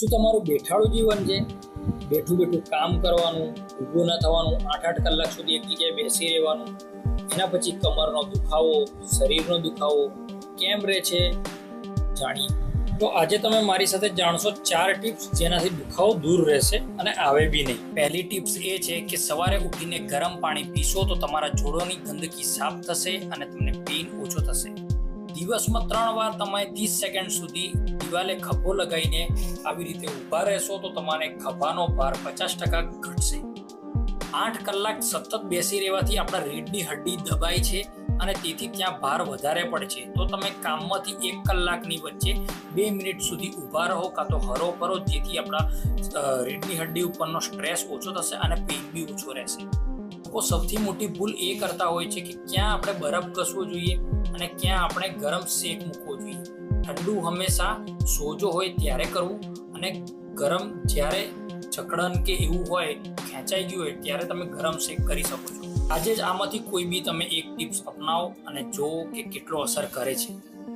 શું તમારું બેઠાડું જીવન છે? બેઠું બેઠું કામ કરવાનું, ઊભું ન થવાનું આઠ આઠ કલાક સુધી એક જગ્યાએ બેસી રહેવાનું, એના પછી કમરનો દુખાવો, શરીરનો દુખાવો, કેમ રહે છે? જાણીએ. તો આજે તમે મારી સાથે જાણશો ચાર ટિપ્સ જેનાથી દુખાવો દૂર રહેશે અને આવે બી નહીં. પહેલી ટિપ્સ એ છે કે સવારે ઉઠીને ગરમ પાણી પીશો તો તમારા જોડોની ગંદકી સાફ થશે અને તમને પેઇન ઓછો થશે. દિવસમાં ત્રણ વાર તમે ત્રીસ સેકન્ડ સુધી દિવાલે ખભો લગાવીને આવી રીતે ઊભા રહેશો તો તમારે ખભાનો ભાર પચાસ ટકા ઘટશે. આઠ કલાક સતત બેસી રહેવાથી આપણા રીઢની હડ્ડી દબાય છે અને તેથી ત્યાં ભાર વધારે પડે છે. તો તમે કામમાંથી એક કલાકની વચ્ચે બે મિનિટ સુધી ઊભા રહો કાં તો હરો ફરો, જેથી આપણા રીડની હડ્ડી ઉપરનો સ્ટ્રેસ ઓછો થશે અને પેઇન બી ઓછો રહેશે. લોકો સૌથી મોટી ભૂલ એ કરતા હોય છે કે ક્યાં આપણે બરફ ઘસવો જોઈએ? અને ક્યાં આપણે ગરમ શેક મૂકવો જોઈએ? ઠંડુ હંમેશા સોજો હોય ત્યારે કરવું અને ગરમ જ્યારે જકડન કે એવું હોય, ખેંચાઈ ગયું હોય ત્યારે તમે ગરમ શેક કરી શકો છો. આજે જ આમાંથી કોઈ બી તમે એક ટિપ્સ અપનાવો અને જુઓ કે કેટલો અસર કરે છે.